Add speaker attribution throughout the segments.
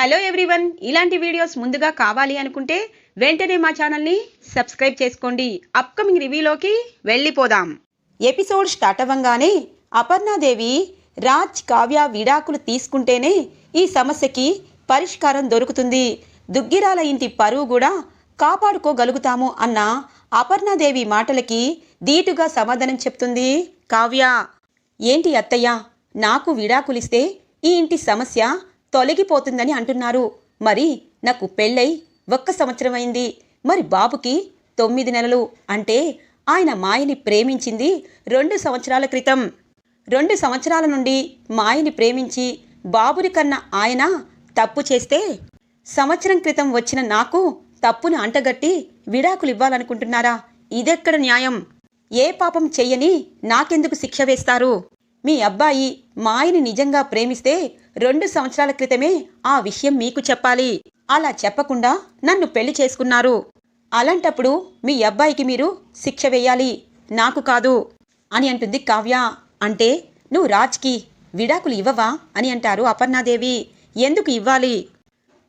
Speaker 1: Hello everyone. ఇలాంటి videos ముందుగా కావాలి అనుకుంటే వెంటనే మా ఛానల్ని సబ్స్క్రైబ్ చేసుకోండి. అప్కమింగ్ రివ్యూలోకి వెళ్ళిపోదాం. ఎపిసోడ్ స్టార్ట్ అవ్వంగానే అపర్ణాదేవి రాజ్ కావ్య విడాకులు తీసుకుంటేనే ఈ సమస్యకి పరిష్కారం దొరుకుతుంది. దుగ్గిరాల ఇంటి పరువు కూడా కాపాడుకోగలుగుతాము అన్న అపర్ణాదేవి మాటలకి ధీటుగా సమాధానం చెప్తుంది కావ్య. ఏంటి అత్తయ్య? నాకు విడాకులిస్తే ఈ ఇంటి సమస్య తొలగిపోతుందని అంటున్నారు. మరి నాకు పెళ్ళై ఒక్క సంవత్సరం అయింది. మరి బాబుకి తొమ్మిది నెలలు అంటే ఆయన మాయని ప్రేమించింది రెండు సంవత్సరాల క్రితం. రెండు సంవత్సరాల నుండి మాయని ప్రేమించి బాబుని కన్న ఆయన తప్పు చేస్తే సంవత్సరం క్రితం వచ్చిన నాకు తప్పును అంటగట్టి విడాకులు ఇవ్వాలనుకుంటున్నారా? ఇదెక్కడ న్యాయం? ఏ పాపం చెయ్యని నాకెందుకు శిక్ష వేస్తారు? మీ అబ్బాయి మాయని నిజంగా ప్రేమిస్తే రెండు సంవత్సరాల క్రితమే ఆ విషయం మీకు చెప్పాలి. అలా చెప్పకుండా నన్ను పెళ్ళి చేసుకున్నారు. అలాంటప్పుడు మీ అబ్బాయికి మీరు శిక్ష వేయాలి. నాకు కాదు అని అంటుంది కావ్య. అంటే నువ్వు రాజ్కి విడాకులు ఇవ్వవా అని అంటారు అపర్ణాదేవి. ఎందుకు ఇవ్వాలి?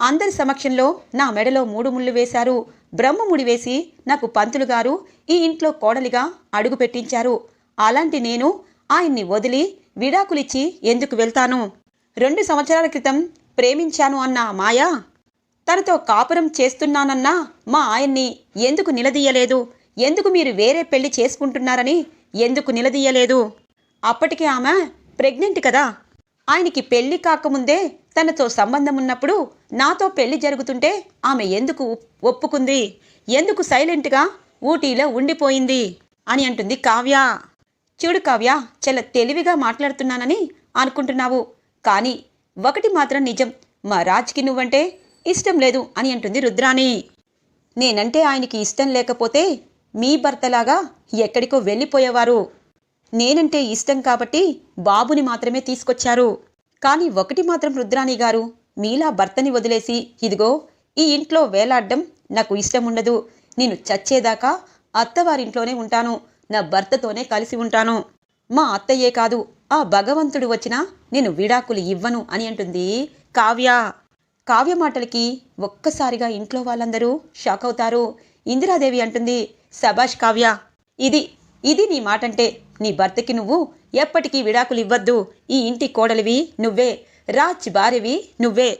Speaker 1: అందరి సమక్షంలో నా మెడలో మూడు ముళ్ళు వేశారు. బ్రహ్మముడి వేసి నాకు పంతులు గారు ఈ ఇంట్లో కోడలిగా అడుగు పెట్టించారు. అలాంటి నేను ఆయన్ని వదిలి విడాకులిచ్చి ఎందుకు వెళ్తాను? రెండు సంవత్సరాల క్రితం ప్రేమించాను అన్న మాయా? మాయ తనతో కాపురం చేస్తున్నానన్న మా ఆయన్ని ఎందుకు నిలదీయలేదు? ఎందుకు మీరు వేరే పెళ్ళి చేసుకుంటున్నారని ఎందుకు నిలదీయలేదు? అప్పటికే ఆమె ప్రెగ్నెంట్ కదా. ఆయనకి పెళ్ళి కాకముందే తనతో సంబంధం ఉన్నప్పుడు నాతో పెళ్ళి జరుగుతుంటే ఆమె ఎందుకు ఒప్పుకుంది? ఎందుకు సైలెంట్గా ఊటీలో ఉండిపోయింది? అని అంటుంది కావ్య. చూడు కావ్య చాలా తెలివిగా మాట్లాడుతున్నానని అనుకుంటున్నావు. కానీ ఒకటి మాత్రం నిజం మా రాజ్కి నువ్వంటే ఇష్టం లేదు అని అంటుంది రుద్రాణి. నేనంటే ఆయనకి ఇష్టం లేకపోతే మీ భర్తలాగా ఎక్కడికో వెళ్ళిపోయేవారు. నేనంటే ఇష్టం కాబట్టి బాబుని మాత్రమే తీసుకొచ్చారు. కానీ ఒకటి మాత్రం రుద్రాణి గారు మీలా భర్తని వదిలేసి ఇదిగో ఈ ఇంట్లో వేలాడడం నాకు ఇష్టం ఉండదు. నేను చచ్చేదాకా అత్తవారింట్లోనే ఉంటాను. నా భర్తతోనే కలిసి ఉంటాను. మా అత్తయ్యే కాదు ఆ భగవంతుడు వచ్చినా నేను విడాకులు ఇవ్వను అని అంటుంది కావ్య. కావ్య మాటలకి ఒక్కసారిగా ఇంట్లో వాళ్ళందరూ షాక్ అవుతారు. ఇందిరాదేవి అంటుంది సభాష్ కావ్య ఇది ఇది నీ మాటంటే నీ భర్తకి నువ్వు ఎప్పటికీ విడాకులు ఇవ్వద్దు. ఈ ఇంటి కోడలివి నువ్వే రాజ్ భార్యవి నువ్వే.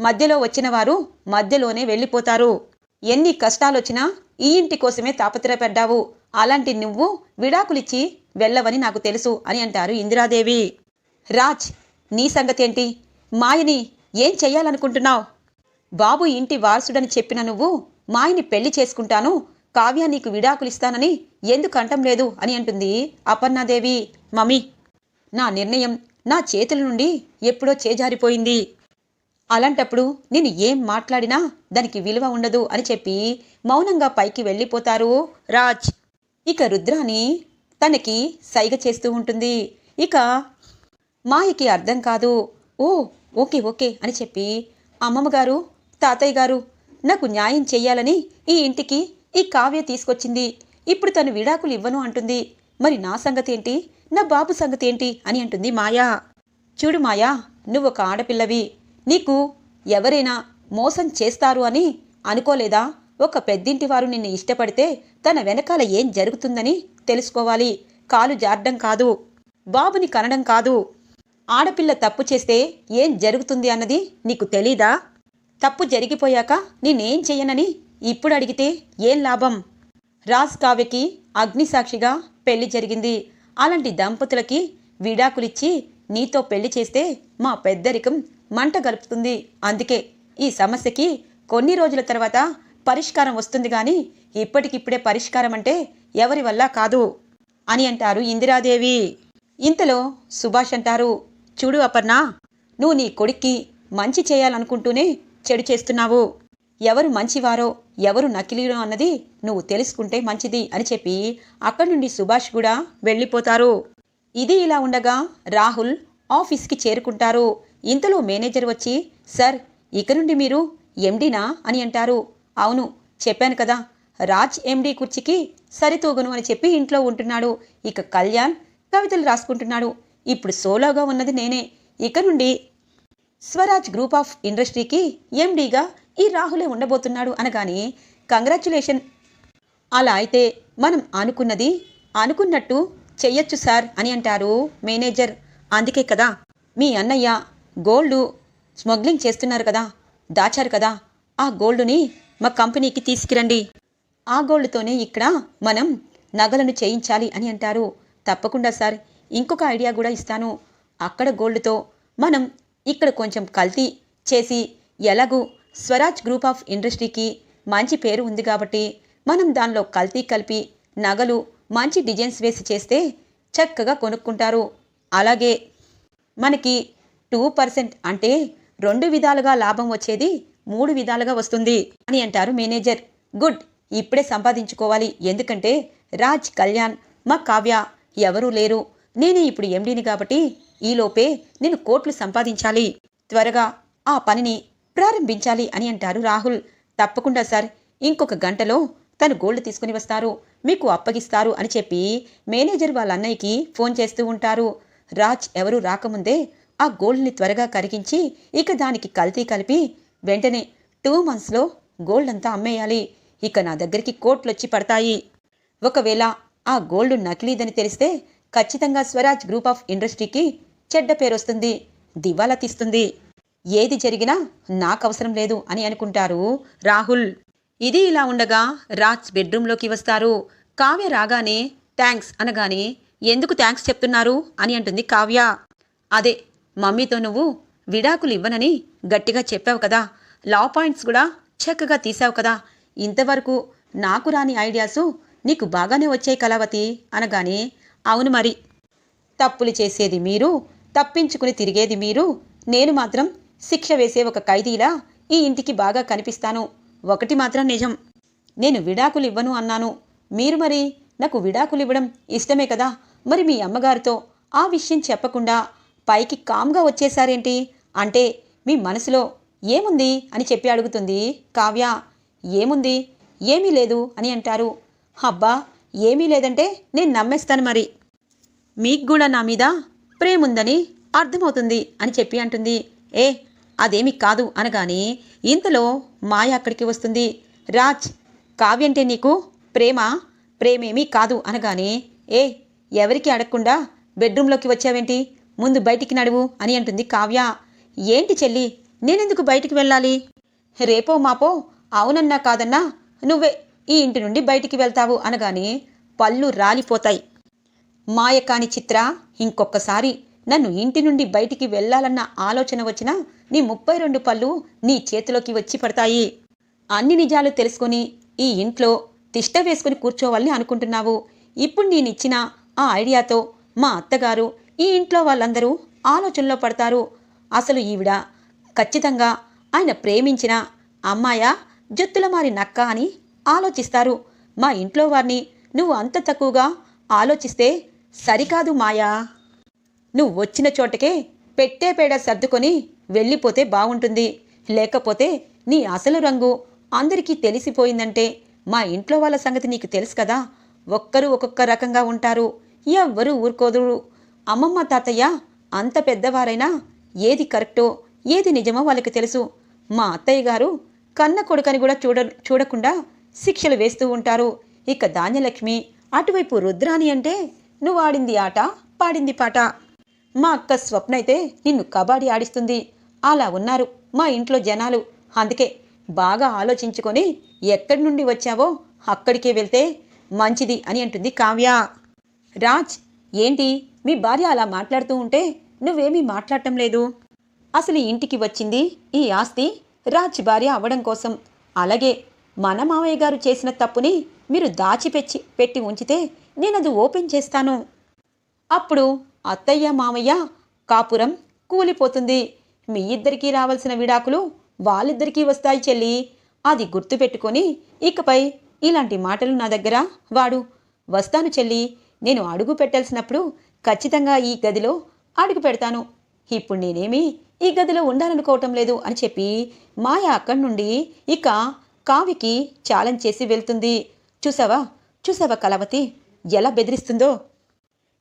Speaker 1: మధ్యలో వచ్చిన వారు మధ్యలోనే వెళ్ళిపోతారు. ఎన్ని కష్టాలొచ్చినా ఈ ఇంటి కోసమే తాపత్రయపడ్డావు. అలాంటి నువ్వు విడాకులిచ్చి వెళ్ళవని నాకు తెలుసు అని అంటారు ఇందిరాదేవి. రాజ్ నీ సంగతేంటి? మాయని ఏం చెయ్యాలనుకుంటున్నావు? బాబు ఇంటి వారసుడని చెప్పిన నువ్వు మాయని పెళ్ళి చేసుకుంటాను కావ్య నీకు విడాకులిస్తానని ఎందుకు అంటం లేదు అని అంటుంది అపర్ణాదేవి. మమ్మీ నా నిర్ణయం నా చేతుల నుండి ఎప్పుడో చేజారిపోయింది. అలాంటప్పుడు నేను ఏం మాట్లాడినా దానికి విలువ ఉండదు అని చెప్పి మౌనంగా పైకి వెళ్ళిపోతారు రాజ్. ఇక రుద్రాని తనకి సైగ చేస్తూ ఉంటుంది. ఇక మాయకి అర్థం కాదు. ఓ ఓకే ఓకే అని చెప్పి అమ్మమ్మ గారు తాతయ్య గారు నాకు న్యాయం చెయ్యాలని ఈ ఇంటికి ఈ కావ్య తీసుకొచ్చింది. ఇప్పుడు తను విడాకులు ఇవ్వను అంటుంది. మరి నా సంగతి ఏంటి నా బాబు సంగతి ఏంటి అని అంటుంది మాయా. చూడు మాయా నువ్వు ఒక ఆడపిల్లవి. నీకు ఎవరైనా మోసం చేస్తారు అని అనుకోలేదా? ఒక పెద్దింటి వారు నిన్ను ఇష్టపడితే తన వెనకాల ఏం జరుగుతుందని తెలుసుకోవాలి. కాలు జారడం కాదు. బాబుని కనడం కాదు. ఆడపిల్ల తప్పు చేస్తే ఏం జరుగుతుంది అన్నది నీకు తెలీదా? తప్పు జరిగిపోయాక నేనేం చెయ్యనని ఇప్పుడు అడిగితే ఏం లాభం? రాజ్ కావ్యకి అగ్నిసాక్షిగా పెళ్ళి జరిగింది. అలాంటి దంపతులకి విడాకులిచ్చి నీతో పెళ్ళి చేస్తే మా పెద్దరికం మంట గలుపుతుంది. అందుకే ఈ సమస్యకి కొన్ని రోజుల తర్వాత పరిష్కారం వస్తుంది కానీ ఇప్పటికిప్పుడే పరిష్కారం అంటే ఎవరి వల్ల కాదు అని అంటారు ఇందిరాదేవి. ఇంతలో సుభాష్ అంటారు చూడు అపర్ణ నువ్వు నీ కొడుక్కి మంచి చేయాలనుకుంటూనే చెడు చేస్తున్నావు. ఎవరు మంచివారో ఎవరు నకిలీరో అన్నది నువ్వు తెలుసుకుంటే మంచిది అని చెప్పి అక్కడి నుండి సుభాష్ కూడా వెళ్ళిపోతారు. ఇది ఇలా ఉండగా రాహుల్ ఆఫీస్కి చేరుకుంటారు. ఇంతలో మేనేజర్ వచ్చి సార్ ఇక నుండి మీరు ఎండినా? అని అంటారు. అవును చెప్పాను కదా. రాజ్ ఎండీ కుర్చీకి సరితూగను అని చెప్పి ఇంట్లో ఉంటున్నాడు. ఇక కళ్యాణ్ కవితలు రాసుకుంటున్నాడు. ఇప్పుడు సోలోగా ఉన్నది నేనే. ఇక నుండి స్వరాజ్ గ్రూప్ ఆఫ్ ఇండస్ట్రీకి ఎండీగా ఈ రాహులే ఉండబోతున్నాడు అనగానే కంగ్రాచులేషన్. అలా అయితే మనం అనుకున్నది అనుకున్నట్టు చెయ్యొచ్చు సార్ అని అంటారు మేనేజర్. అందుకే కదా మీ అన్నయ్య గోల్డ్ స్మగ్లింగ్ చేస్తున్నారు కదా దాచారు కదా. ఆ గోల్డుని మా కంపెనీకి తీసుకురండి. ఆ గోల్డ్తోనే ఇక్కడ మనం నగలను చేయించాలి అని అంటారు. తప్పకుండా సార్. ఇంకొక ఐడియా కూడా ఇస్తాను. అక్కడ గోల్డ్తో మనం ఇక్కడ కొంచెం కల్తీ చేసి ఎలాగూ స్వరాజ్ గ్రూప్ ఆఫ్ ఇండస్ట్రీకి మంచి పేరు ఉంది కాబట్టి మనం దానిలో కల్తీ కలిపి నగలు మంచి డిజైన్స్ వేసి చేస్తే చక్కగా కొనుక్కుంటారు. అలాగే మనకి టూ పర్సెంట్ అంటే రెండు విధాలుగా లాభం వచ్చేది మూడు విధాలుగా వస్తుంది అని అంటారు మేనేజర్. గుడ్ ఇప్పుడే సంపాదించుకోవాలి. ఎందుకంటే రాజ్ కళ్యాణ్ మా కావ్య ఎవరూ లేరు. నేనే ఇప్పుడు ఎండీని కాబట్టి ఈలోపే నేను కోట్లు సంపాదించాలి. త్వరగా ఆ పనిని ప్రారంభించాలి అని అంటారు రాహుల్. తప్పకుండా సార్ ఇంకొక గంటలో తను గోల్డ్ తీసుకుని వస్తారు. మీకు అప్పగిస్తారు అని చెప్పి మేనేజర్ వాళ్ళ అన్నయ్యకి ఫోన్ చేస్తూ ఉంటారు. రాజ్ ఎవరు రాకముందే ఆ గోల్డ్ని త్వరగా కరిగించి ఇక దానికి కల్తీ కలిపి వెంటనే టూ మంత్స్లో గోల్డ్ అంతా అమ్మేయాలి. ఇక నా దగ్గరికి కోట్లు వచ్చి పడతాయి. ఒకవేళ ఆ గోల్డ్ నకిలీదని తెలిస్తే ఖచ్చితంగా స్వరాజ్ గ్రూప్ ఆఫ్ ఇండస్ట్రీకి చెడ్డ పేరు వస్తుంది దివాలా తీస్తుంది. ఏది జరిగినా నాకు అవసరం లేదు అని అనుకుంటారు రాహుల్. ఇది ఇలా ఉండగా రాజ్ బెడ్రూమ్లోకి వస్తారు. కావ్య రాగానే థ్యాంక్స్ అనగానే ఎందుకు థ్యాంక్స్ చెప్తున్నారు అని అంటుంది కావ్య. అదే మమ్మీతో నువ్వు విడాకులు ఇవ్వనని గట్టిగా చెప్పావు కదా. లా పాయింట్స్ కూడా చక్కగా తీసావు కదా. ఇంతవరకు నాకు రాని ఐడియాసు నీకు బాగానే వచ్చాయి కళావతి అనగానే అవును మరి. తప్పులు చేసేది మీరు తప్పించుకుని తిరిగేది మీరు నేను మాత్రం శిక్ష వేసే ఒక ఖైదీలా ఈ ఇంటికి బాగా కనిపిస్తాను. ఒకటి మాత్రం నిజం నేను విడాకులు ఇవ్వను అన్నాను. మీరు మరి నాకు విడాకులు ఇవ్వడం ఇష్టమే కదా. మరి మీ అమ్మగారితో ఆ విషయం చెప్పకుండా పైకి కామ్గా వచ్చేసారేంటి అంటే మీ మనసులో ఏముంది అని చెప్పి అడుగుతుంది. కావ్య ఏముంది? ఏమీ లేదు అని అంటారు. అబ్బా ఏమీ లేదంటే నేను నమ్మేస్తాను మరి. మీకు కూడా నా మీద ప్రేముందని అర్థమవుతుంది అని చెప్పి అంటుంది. ఏ అదేమి కాదు అనగానే ఇంతలో మాయ అక్కడికి వస్తుంది. రాజ్ కావ్యంటే నీకు ప్రేమ? ప్రేమేమీ కాదు అనగానే ఏ ఎవరికి అడగకుండా బెడ్రూమ్లోకి వచ్చావేంటి? ముందు బయటికి నడువు అని అంటుంది కావ్య. ఏంటి చెల్లి? నేనెందుకు బయటికి వెళ్ళాలి? రేపో మాపో? అవునన్నా కాదన్నా నువ్వే ఈ ఇంటి నుండి బయటికి వెళ్తావు అనగానే పళ్ళు రాలిపోతాయి. మాయకాని చిత్ర ఇంకొకసారి నన్ను ఇంటి నుండి బయటికి వెళ్ళాలన్న ఆలోచన వచ్చినా నీ ముప్పై రెండు పళ్ళు నీ చేతిలోకి వచ్చి పడతాయి. అన్ని నిజాలు తెలుసుకొని ఈ ఇంట్లో తిష్ట వేసుకుని కూర్చోవాలని అనుకుంటున్నావు. ఇప్పుడు నేనిచ్చిన ఆ ఐడియాతో మా అత్తగారు ఈ ఇంట్లో వాళ్ళందరూ ఆలోచనలో పడతారు. అసలు ఈవిడ ఖచ్చితంగా ఆయన ప్రేమించిన అమ్మాయా జొత్తుల మారి నక్క అని ఆలోచిస్తారు. మా ఇంట్లో వారిని నువ్వు అంత తక్కువగా ఆలోచిస్తే సరికాదు మాయా. నువ్వు వచ్చిన చోటకే పెట్టే పేడ సర్దుకొని వెళ్ళిపోతే బాగుంటుంది. లేకపోతే నీ అసలు రంగు అందరికీ తెలిసిపోయిందంటే మా ఇంట్లో వాళ్ళ సంగతి నీకు తెలుసు కదా. ఒక్కరు ఒక్కొక్క రకంగా ఉంటారు. ఎవ్వరూ ఊరుకోదురు అమ్మమ్మ తాతయ్య అంత పెద్దవారైనా ఏది కరెక్టో ఏది నిజమో వాళ్ళకి తెలుసు. మా అత్తయ్య గారు కన్న కొడుకని కూడా చూడ చూడకుండా శిక్షలు వేస్తూ ఉంటారు. ఇక ధాన్యలక్ష్మి అటువైపు రుద్రాని అంటే నువ్వు ఆడింది ఆట పాడింది పాట. మా అక్క స్వప్న అయితే నిన్ను కబాడీ ఆడిస్తుంది. అలా ఉన్నారు మా ఇంట్లో జనాలు. అందుకే బాగా ఆలోచించుకొని ఎక్కడి నుండి వచ్చావో అక్కడికే వెళ్తే మంచిది అని అంటుంది కావ్య. రాజ్ ఏంటి మీ భార్య అలా మాట్లాడుతూ ఉంటే నువ్వేమీ మాట్లాడటం లేదు. అసలు ఇంటికి వచ్చింది ఈ ఆస్తి రాజ్ భార్య అవ్వడం కోసం. అలాగే మన మావయ్య గారు చేసిన తప్పుని మీరు దాచిపెచ్చి పెట్టి ఉంచితే నేనది ఓపెన్ చేస్తాను. అప్పుడు అత్తయ్య మామయ్య కాపురం కూలిపోతుంది. మీ ఇద్దరికీ రావాల్సిన విడాకులు వాళ్ళిద్దరికీ వస్తాయి చెల్లి. అది గుర్తుపెట్టుకొని ఇకపై ఇలాంటి మాటలు నా దగ్గర వాడు. వస్తాను చెల్లి నేను అడుగు పెట్టాల్సినప్పుడు ఖచ్చితంగా ఈ గదిలో అడుగు పెడతాను. ఇప్పుడు నేనేమి ఈ గదిలో ఉండాలనుకోవటం లేదు అని చెప్పి మాయ అక్కడి నుండి ఇక కావికి ఛాలెంజ్ చేసి వెళ్తుంది. చూసావా? చూసావా కలవతి ఎలా బెదిరిస్తుందో?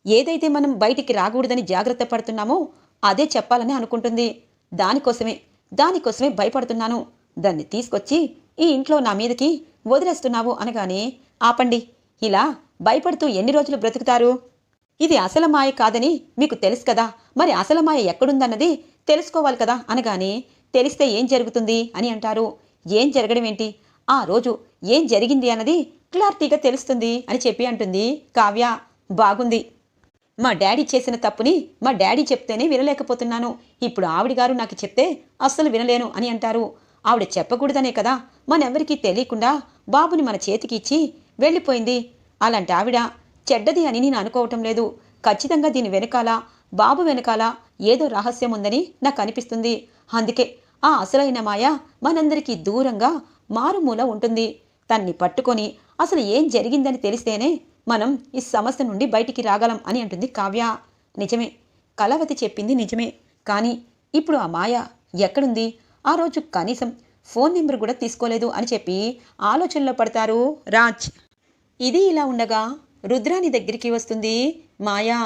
Speaker 1: ఏదైతే మనం బయటికి రాకూడదని జాగ్రత్త పడుతున్నామో అదే చెప్పాలని అనుకుంటుంది. దానికోసమే దానికోసమే భయపడుతున్నాను. దాన్ని తీసుకొచ్చి ఈ ఇంట్లో నా మీదకి వదిలేస్తున్నావు అనగానే ఆపండి. ఇలా భయపడుతూ ఎన్ని రోజులు బ్రతుకుతారు? ఇది అసలు మాయ కాదని మీకు తెలుసు కదా. మరి అసలు మాయ ఎక్కడుందన్నది తెలుసుకోవాలి కదా అనగానే తెలిస్తే ఏం జరుగుతుంది అని అంటారు. ఏం జరగడం ఏంటి? ఆ రోజు ఏం జరిగింది అన్నది క్లారిటీగా తెలుస్తుంది అని చెప్పి అంటుంది కావ్య. బాగుంది. మా డాడీ చేసిన తప్పుని మా డాడీ చెప్తేనే వినలేకపోతున్నాను. ఇప్పుడు ఆవిడ గారు నాకు చెప్తే అస్సలు వినలేను అని అంటారు. ఆవిడ చెప్పకూడదనే కదా. మనెవరికీ తెలియకుండా బాబుని మన చేతికి ఇచ్చి వెళ్ళిపోయింది. అలాంటి ఆవిడ చెడ్డది అని నేను అనుకోవటం లేదు. ఖచ్చితంగా దీని వెనకాల బాబు వెనకాల ఏదో రహస్యం ఉందని నాకు అనిపిస్తుంది. అందుకే ఆ అసలైన మాయ మనందరికీ దూరంగా మారుమూల ఉంటుంది. తన్ని పట్టుకొని అసలు ఏం జరిగిందని తెలిస్తేనే మనం ఈ సమస్య నుండి బయటికి రాగలం అని అంటుంది కావ్య. నిజమే కలవతి చెప్పింది నిజమే. కానీ ఇప్పుడు ఆ మాయ ఎక్కడుంది? ఆ రోజు కనీసం ఫోన్ నెంబర్ కూడా తీసుకోలేదు అని చెప్పి ఆలోచనలో పడతారు రాజ్. ఇది ఇలా ఉండగా రుద్రాని దగ్గరికి వస్తుంది. మాయా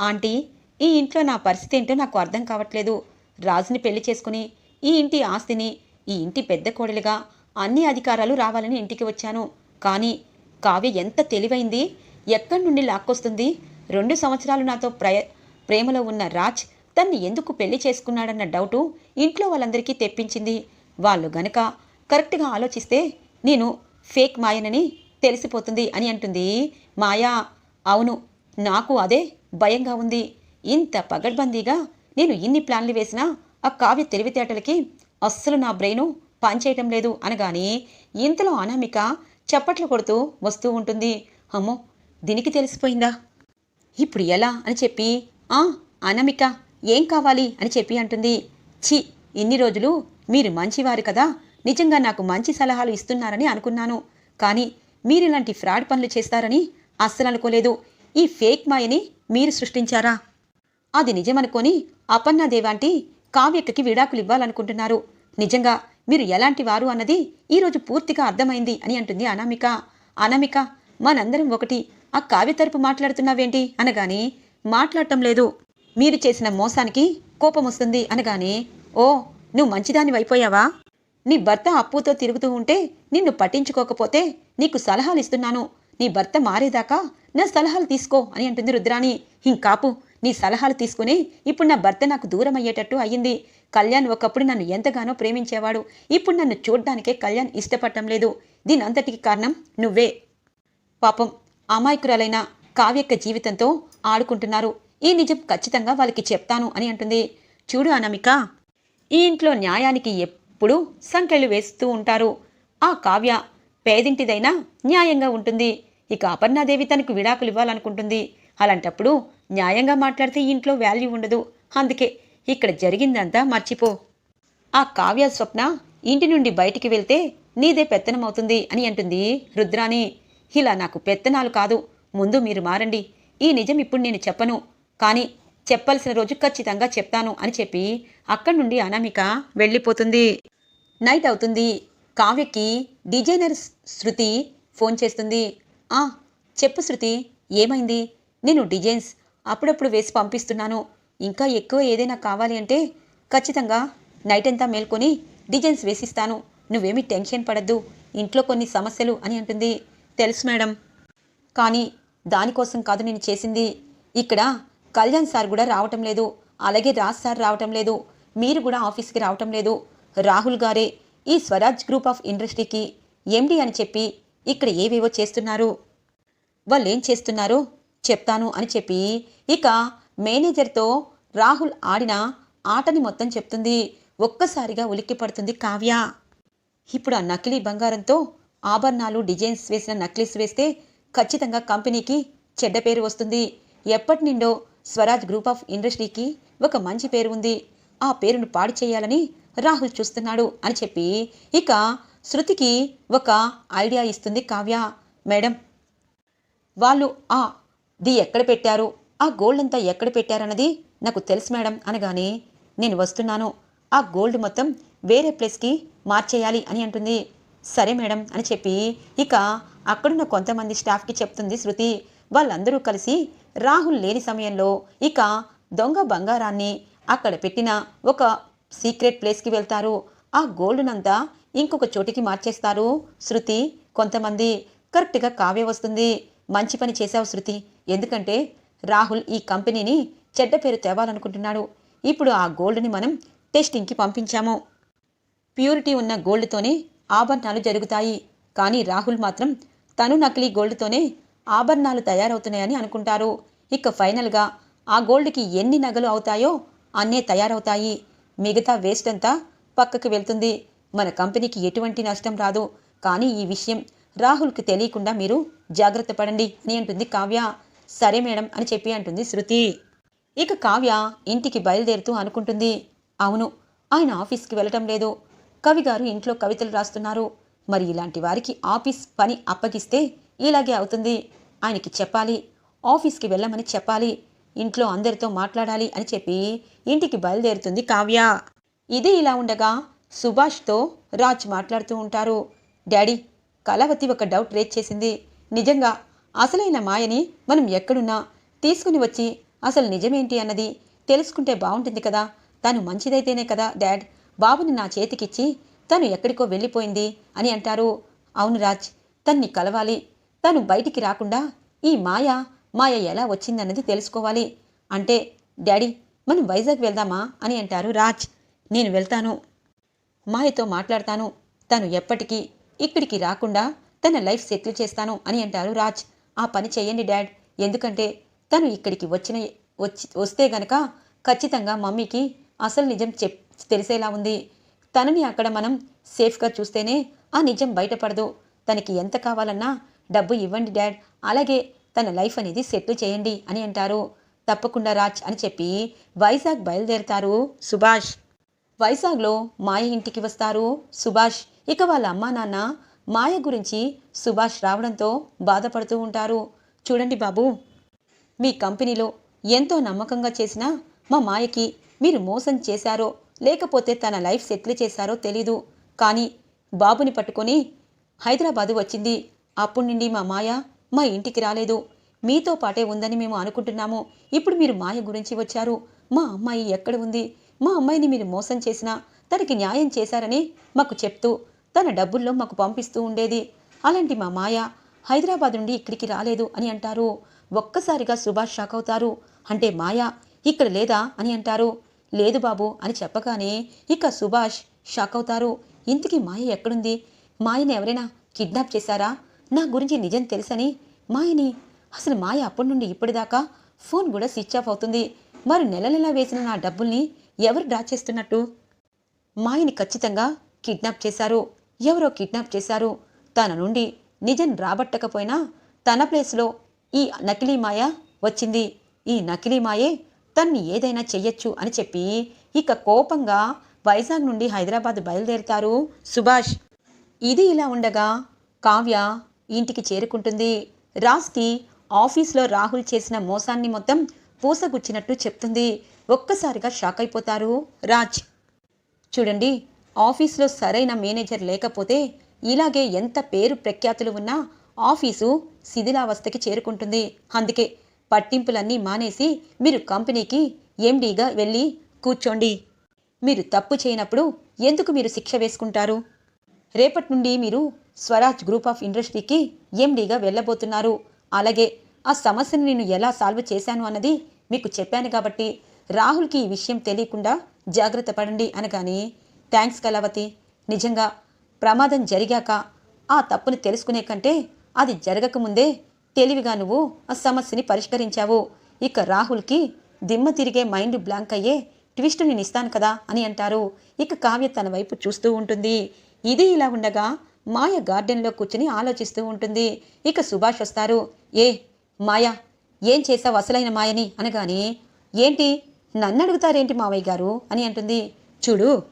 Speaker 1: ఆంటీ ఈ ఇంట్లో నా పరిస్థితి ఏంటో నాకు అర్థం కావట్లేదు. రాజుని పెళ్ళి చేసుకుని ఈ ఇంటి ఆస్తిని ఈ ఇంటి పెద్ద కోడలిగా అన్ని అధికారాలు రావాలని ఇంటికి వచ్చాను. కానీ కావ్య ఎంత తెలివైంది ఎక్కడి నుండి లాక్కొస్తుంది? రెండు సంవత్సరాలు నాతో ప్రయ ప్రేమలో ఉన్న రాజ్ తన్ని ఎందుకు పెళ్ళి చేసుకున్నాడన్న డౌటు ఇంట్లో వాళ్ళందరికీ తెప్పించింది. వాళ్ళు గనక కరెక్ట్గా ఆలోచిస్తే నేను ఫేక్ మాయనని తెలిసిపోతుంది అని అంటుంది. మాయా అవును నాకు అదే భయంగా ఉంది. ఇంత పగడ్బందీగా నేను ఇన్ని ప్లాన్లు వేసినా ఆ కావ్య తెలివితేటలకి అస్సలు నా బ్రెయిను పనిచేయటం లేదు అనగానే ఇంతలో అనామిక చప్పట్లు కొడుతూ వస్తూ ఉంటుంది. అమ్మో దీనికి తెలిసిపోయిందా? ఇప్పుడు ఎలా అని చెప్పి ఆ అనామిక ఏం కావాలి అని చెప్పి అంటుంది. ఛీ ఇన్ని రోజులు మీరు మంచివారు కదా నిజంగా నాకు మంచి సలహాలు ఇస్తున్నారని అనుకున్నాను. కానీ మీరు ఇలాంటి ఫ్రాడ్ పనులు చేస్తారని అస్సలు అనుకోలేదు. ఈ ఫేక్ మాయని మీరు సృష్టించారా? అది నిజమనుకొని అపన్నాదేవాంటి కావ్యక్కకి విడాకులు ఇవ్వాలనుకుంటున్నారు. నిజంగా మీరు ఎలాంటి వారు అన్నది ఈరోజు పూర్తిగా అర్థమైంది అని అంటుంది అనామిక. అనామిక మనందరం ఒకటి ఆ కావ్య తరపు మాట్లాడుతున్నావేంటి? అనగానే మాట్లాడటం లేదు. మీరు చేసిన మోసానికి కోపం వస్తుంది. అనగానే ఓ నువ్వు మంచిదాని అయిపోయావా నీ భర్త అప్పుతో తిరుగుతూ ఉంటే నిన్ను పట్టించుకోకపోతే నీకు సలహాలు ఇస్తున్నాను. నీ భర్త మారేదాకా నా సలహాలు తీసుకో అని అంటుంది రుద్రాణి. ఇంకాపు నీ సలహాలు తీసుకుని ఇప్పుడు నా భర్త నాకు దూరం అయ్యేటట్టు అయ్యింది. కళ్యాణ్ ఒకప్పుడు నన్ను ఎంతగానో ప్రేమించేవాడు. ఇప్పుడు నన్ను చూడ్డానికే కళ్యాణ్ ఇష్టపడటం లేదు. దీని అంతటికి కారణం నువ్వే. పాపం అమాయకురాలైన కావ్యక్క జీవితంతో ఆడుకుంటున్నారు. ఈ నిజం ఖచ్చితంగా వాళ్ళకి చెప్తాను అని అంటుంది. చూడు అనామిక ఈ ఇంట్లో న్యాయానికి ఎప్పుడు సంఖ్యలు వేస్తూ ఉంటారు. ఆ కావ్య పేదింటిదైనా న్యాయంగా ఉంటుంది. ఇక అపర్ణాదేవి తనకు విడాకులు ఇవ్వాలనుకుంటుంది. అలాంటప్పుడు న్యాయంగా మాట్లాడితే ఇంట్లో వాల్యూ ఉండదు. అందుకే ఇక్కడ జరిగిందంతా మర్చిపో. ఆ కావ్య స్వప్న ఇంటి నుండి బయటికి వెళ్తే నీదే పెత్తనమవుతుంది అని అంటుంది రుద్రాని ఇలా నాకు పెత్తనాలు కాదు. ముందు మీరు మారండి. ఈ నిజం ఇప్పుడు నేను చెప్పను. కానీ చెప్పాల్సిన రోజు ఖచ్చితంగా చెప్తాను అని చెప్పి అక్కడి నుండి అనామిక వెళ్ళిపోతుంది. నైట్ అవుతుంది. కావ్యకి డిజైనర్ శృతి ఫోన్ చేస్తుంది. ఆ చెప్పు శృతి ఏమైంది? నేను డిజైన్స్ అప్పుడప్పుడు వేసి పంపిస్తున్నాను. ఇంకా ఎక్కువ ఏదైనా కావాలి అంటే ఖచ్చితంగా నైట్ అంతా మేల్కొని డిజైన్స్ వేసిస్తాను. నువ్వేమీ టెన్షన్ పడద్దు. ఇంట్లో కొన్ని సమస్యలు అని అంటుంది. తెలుసు మేడం. కానీ దానికోసం కాదు నేను చేసింది. ఇక్కడ కళ్యాణ్ సార్ కూడా రావటం లేదు. అలాగే రాజ్ సార్ రావటం లేదు. మీరు కూడా ఆఫీస్కి రావటం లేదు. రాహుల్ గారే ఈ స్వరాజ్ గ్రూప్ ఆఫ్ ఇండస్ట్రీకి ఎండి అని చెప్పి ఇక్కడ ఏవేవో చేస్తున్నారు. వాళ్ళు ఏం చేస్తున్నారో? చెప్తాను అని చెప్పి ఇక మేనేజర్తో రాహుల్ ఆడిన ఆటని మొత్తం చెప్తుంది. ఒక్కసారిగా ఉలిక్కి పడుతుంది కావ్య. ఇప్పుడు ఆ నకిలీ బంగారంతో ఆభరణాలు డిజైన్స్ వేసిన నక్లీస్ వేస్తే ఖచ్చితంగా కంపెనీకి చెడ్డ పేరు వస్తుంది. ఎప్పటి నుండో స్వరాజ్ గ్రూప్ ఆఫ్ ఇండస్ట్రీకి ఒక మంచి పేరు ఉంది. ఆ పేరును పాడి చేయాలని రాహుల్ చూస్తున్నాడు అని చెప్పి ఇక శృతికి ఒక ఐడియా ఇస్తుంది కావ్య. మేడం వాళ్ళు ఆ ది ఎక్కడ పెట్టారు? ఆ గోల్డ్ అంతా ఎక్కడ పెట్టారన్నది నాకు తెలుసు మేడం అనగానే నేను వస్తున్నాను. ఆ గోల్డ్ మొత్తం వేరే ప్లేస్కి మార్చేయాలి అని అంటుంది. సరే మేడం అని చెప్పి ఇక అక్కడున్న కొంతమంది స్టాఫ్కి చెప్తుంది శృతి. వాళ్ళందరూ కలిసి రాహుల్ లేని సమయంలో ఇక దొంగ బంగారాన్ని అక్కడ పెట్టిన ఒక సీక్రెట్ ప్లేస్కి వెళ్తారు. ఆ గోల్డ్నంతా ఇంకొక చోటికి మార్చేస్తారు. శృతి కొంతమంది కరెక్ట్గా కావ్య వస్తుంది. మంచి పని చేశావు శృతి. ఎందుకంటే రాహుల్ ఈ కంపెనీని చెడ్డ పేరు తేవాలనుకుంటున్నాడు. ఇప్పుడు ఆ గోల్డ్ని మనం టెస్టింగ్కి పంపించాము. ప్యూరిటీ ఉన్న గోల్డ్తోనే ఆభరణాలు జరుగుతాయి. కానీ రాహుల్ మాత్రం తను నకిలీ గోల్డ్తోనే ఆభరణాలు తయారవుతున్నాయని అనుకుంటారు. ఇక ఫైనల్గా ఆ గోల్డ్కి ఎన్ని నగలు అవుతాయో అన్నే తయారవుతాయి. మిగతా వేస్ట్ అంతా పక్కకు వెళ్తుంది. మన కంపెనీకి ఎటువంటి నష్టం రాదు. కానీ ఈ విషయం రాహుల్కి తెలియకుండా మీరు జాగ్రత్త పడండి అని అంటుంది కావ్య. సరే మేడం అని చెప్పి అంటుంది శృతి. ఇక కావ్య ఇంటికి బయలుదేరుతూ అనుకుంటుంది. అవును ఆయన ఆఫీస్కి వెళ్ళటం లేదు. కవి గారు ఇంట్లో కవితలు రాస్తున్నారు. మరి ఇలాంటి వారికి ఆఫీస్ పని అప్పగిస్తే ఇలాగే అవుతుంది. ఆయనకి చెప్పాలి ఆఫీస్కి వెళ్ళమని చెప్పాలి ఇంట్లో అందరితో మాట్లాడాలి అని చెప్పి ఇంటికి బయలుదేరుతుంది కావ్య. ఇది ఇలా ఉండగా సుభాష్తో రాజ్ మాట్లాడుతూ ఉంటారు. డాడీ కళావతి ఒక డౌట్ రేజ్ చేసింది. నిజంగా అసలైన మాయని మనం ఎక్కడున్నా తీసుకుని వచ్చి అసలు నిజమేంటి అన్నది తెలుసుకుంటే బాగుంటుంది కదా. తను మంచిదైతేనే కదా డాడ్. బాబుని నా చేతికిచ్చి తను ఎక్కడికో వెళ్ళిపోయింది అని అంటారు. అవును రాజ్ తన్ని కలవాలి. తను బయటికి రాకుండా ఈ మాయ మాయ ఎలా వచ్చిందన్నది తెలుసుకోవాలి. అంటే డాడీ మనం వైజాగ్ వెళ్దామా? అని అంటారు రాజ్. నేను వెళ్తాను. మాయతో మాట్లాడతాను. తను ఎప్పటికీ ఇక్కడికి రాకుండా తన లైఫ్ సెటిల్ చేస్తాను అని అంటారు రాజ్. ఆ పని చేయండి డాడ్. ఎందుకంటే తను ఇక్కడికి వచ్చిన వచ్చి వస్తే గనక ఖచ్చితంగా మమ్మీకి అసలు నిజం చెప్ తెలిసేలా ఉంది. తనని అక్కడ మనం సేఫ్గా చూస్తేనే ఆ నిజం బయటపడదు. తనకి ఎంత కావాలన్నా డబ్బు ఇవ్వండి డాడ్. అలాగే తన లైఫ్ అనేది సెటిల్ చేయండి అని అంటారు. తప్పకుండా రాజ్ అని చెప్పి వైజాగ్ బయలుదేరుతారు సుభాష్. వైజాగ్లో మాయ ఇంటికి వస్తారు సుభాష్. ఇక వాళ్ళ అమ్మా నాన్న మాయ గురించి సుభాష్ రావడంతో బాధపడుతూ ఉంటారు. చూడండి బాబు మీ కంపెనీలో ఎంతో నమ్మకంగా చేసిన మా మాయకి మీరు మోసం చేశారో లేకపోతే తన లైఫ్ సెటిల్ చేశారో తెలీదు. కానీ బాబుని పట్టుకొని హైదరాబాదు వచ్చింది అప్పటి నుండి మా మాయ మా ఇంటికి రాలేదు. మీతో పాటే ఉందని మేము అనుకుంటున్నాము. ఇప్పుడు మీరు మాయ గురించి వచ్చారు. మా అమ్మాయి ఎక్కడ ఉంది? మా అమ్మాయిని మీరు మోసం చేసినా తనకి న్యాయం చేశారని మాకు చెప్తూ తన డబ్బుల్లో మాకు పంపిస్తూ ఉండేది. అలాంటి మా మాయ హైదరాబాద్ నుండి ఇక్కడికి రాలేదు అని అంటారు. ఒక్కసారిగా సుభాష్ షాక్ అవుతారు. అంటే మాయ ఇక్కడ లేదా అని అంటారు. లేదు బాబు అని చెప్పగానే ఇక సుభాష్ షాక్ అవుతారు. ఇంతకీ మాయ ఎక్కడుంది? మాయని ఎవరైనా కిడ్నాప్ చేశారా? నా గురించి నిజం తెలుసని? మాయని? అసలు మాయ అప్పటి నుండి ఇప్పటిదాకా ఫోన్ కూడా స్విచ్ ఆఫ్ అవుతుంది. మరి నెల నెలా వేసిన నా డబ్బుల్ని ఎవరు డ్రా చేస్తున్నట్టు? మాయని ఖచ్చితంగా కిడ్నాప్ చేశారు. ఎవరో కిడ్నాప్ చేశారు. తన నుండి నిజం రాబట్టకపోయినా తన ప్లేస్లో ఈ నకిలీ మాయ వచ్చింది. ఈ నకిలీ మాయే తన్ని ఏదైనా చెయ్యొచ్చు అని చెప్పి ఇక కోపంగా వైజాగ్ నుండి హైదరాబాద్ బయలుదేరుతారు సుభాష్. ఇది ఇలా ఉండగా కావ్య ఇంటికి చేరుకుంటుంది. రాజ్కి ఆఫీస్లో రాహుల్ చేసిన మోసాన్ని మొత్తం పూసగుచ్చినట్టు చెప్తుంది. ఒక్కసారిగా షాక్ అయిపోతారు రాజ్. చూడండి ఆఫీస్లో సరైన మేనేజర్ లేకపోతే ఇలాగే ఎంత పేరు ప్రఖ్యాతులు ఉన్నా ఆఫీసు శిథిలావస్థకి చేరుకుంటుంది. అందుకే పట్టింపులన్నీ మానేసి మీరు కంపెనీకి ఎండీగా వెళ్ళి కూర్చోండి. మీరు తప్పు చేయనప్పుడు ఎందుకు మీరు శిక్ష వేసుకుంటారు? రేపటి నుండి మీరు స్వరాజ్ గ్రూప్ ఆఫ్ ఇండస్ట్రీకి ఎండీగా వెళ్ళబోతున్నారు. అలాగే ఆ సమస్యను నేను ఎలా సాల్వ్ చేశాను అన్నది మీకు చెప్పాను కాబట్టి రాహుల్కి ఈ విషయం తెలియకుండా జాగ్రత్త పడండి అనగానే థ్యాంక్స్ కళావతి. నిజంగా ప్రమాదం జరిగాక ఆ తప్పుని తెలుసుకునే కంటే అది జరగకముందే తెలివిగా నువ్వు ఆ సమస్యని పరిష్కరించావు. ఇక రాహుల్కి దిమ్మ తిరిగే మైండ్ బ్లాంక్ అయ్యే ట్విస్ట్ నేను ఇస్తాను కదా అని అంటారు. ఇక కావ్య తన వైపు చూస్తూ ఉంటుంది. ఇది ఇలా ఉండగా మాయ గార్డెన్లో కూర్చుని ఆలోచిస్తూ ఉంటుంది. ఇక సుభాష్ వస్తారు. ఏ మాయా ఏం చేసావు అసలైన మాయని? అనగానే ఏంటి? నన్ను అడుగుతారేంటి మావయ్య గారు? అని అంటుంది. చూడు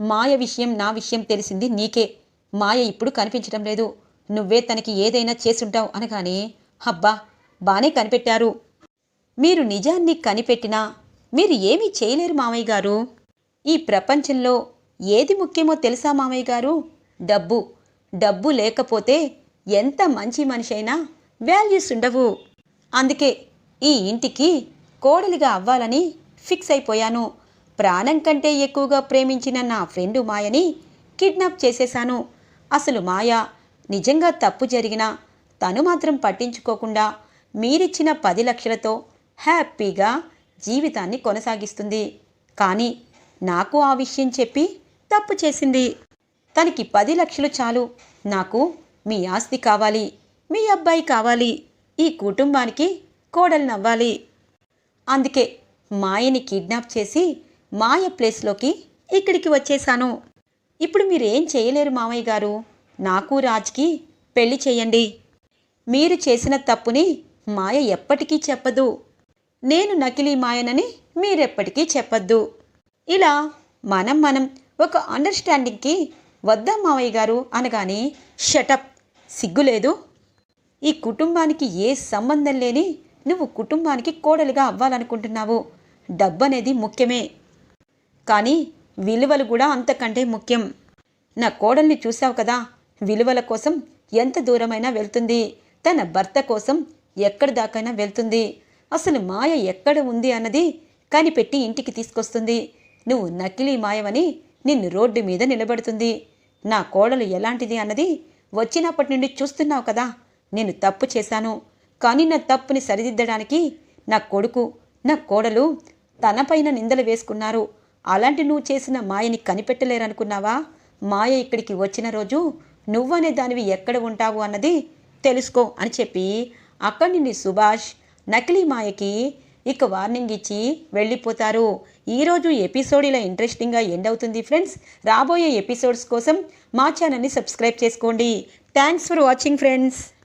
Speaker 1: మాయ విషయం నా విషయం తెలిసింది నీకే. మాయ ఇప్పుడు కనిపించడం లేదు. నువ్వే తనకి ఏదైనా చేసుంటావు అనగానే హబ్బా బానే కనిపెట్టారు. మీరు నిజాన్ని కనిపెట్టినా మీరు ఏమీ చేయలేరు మామయ్య గారు. ఈ ప్రపంచంలో ఏది ముఖ్యమో తెలుసా మామయ్య గారు? డబ్బు. డబ్బు లేకపోతే ఎంత మంచి మనిషి అయినా వాల్యూస్ ఉండవు. అందుకే ఈ ఇంటికి కోడలిగా అవ్వాలని ఫిక్స్ అయిపోయాను. ప్రాణం కంటే ఎక్కువగా ప్రేమించిన నా ఫ్రెండు మాయని కిడ్నాప్ చేసేశాను. అసలు మాయ నిజంగా తప్పు జరిగినా తను మాత్రం పట్టించుకోకుండా మీరిచ్చిన పది లక్షలతో హ్యాపీగా జీవితాన్ని కొనసాగిస్తుంది. కానీ నాకు ఆ విషయం చెప్పి తప్పు చేసింది. తనకి పది లక్షలు చాలు. నాకు మీ ఆస్తి కావాలి మీ అబ్బాయి కావాలి ఈ కుటుంబానికి కోడలు నవ్వాలి. అందుకే మాయని కిడ్నాప్ చేసి మాయ ప్లేస్లోకి ఇక్కడికి వచ్చేసాను ఇప్పుడు మీరేం చేయలేరు మామయ్య గారు. నాకు రాజ్కి పెళ్ళి చేయండి. మీరు చేసిన తప్పుని మాయ ఎప్పటికీ చెప్పదు. నేను నకిలీ మాయనని మీరెప్పటికీ చెప్పద్దు. ఇలా మనం మనం ఒక అండర్స్టాండింగ్కి వద్దా మావయ్య గారు అనగానే షటప్ సిగ్గులేదు ఈ కుటుంబానికి ఏ సంబంధం లేని నువ్వు కుటుంబానికి కోడలిగా అవ్వాలనుకుంటున్నావు. డబ్బనేది ముఖ్యమే. కానీ విలువలు కూడా అంతకంటే ముఖ్యం. నా కోడల్ని చూసావు కదా విలువల కోసం ఎంత దూరమైనా వెళ్తుంది. తన భర్త కోసం ఎక్కడి దాకైనా వెళ్తుంది. అసలు మాయ ఎక్కడ ఉంది అన్నది కనిపెట్టి ఇంటికి తీసుకొస్తుంది. నువ్వు నకిలీ మాయవని నిన్ను రోడ్డు మీద నిలబడుతుంది. నా కోడలు ఎలాంటిది అన్నది వచ్చినప్పటి నుండి చూస్తున్నావు కదా. నేను తప్పు చేశాను. కానీ నా తప్పుని సరిదిద్దడానికి నా కొడుకు నా కోడలు తనపైన నిందలు వేసుకున్నారు. అలాంటి నువ్వు చేసిన మాయని కనిపెట్టలేరనుకున్నావా? మాయ ఇక్కడికి వచ్చిన రోజు నువ్వనే దానివి ఎక్కడ ఉంటావు అన్నది తెలుసుకో అని చెప్పి అక్కడి నుండి సుభాష్ నకిలీ మాయకి ఇక వార్నింగ్ ఇచ్చి వెళ్ళిపోతారు. ఈరోజు ఎపిసోడ్ ఇలా ఇంట్రెస్టింగ్గా ఎండ్ అవుతుంది ఫ్రెండ్స్. రాబోయే ఎపిసోడ్స్ కోసం మా ఛానల్ని సబ్స్క్రైబ్ చేసుకోండి. Thanks for watching friends.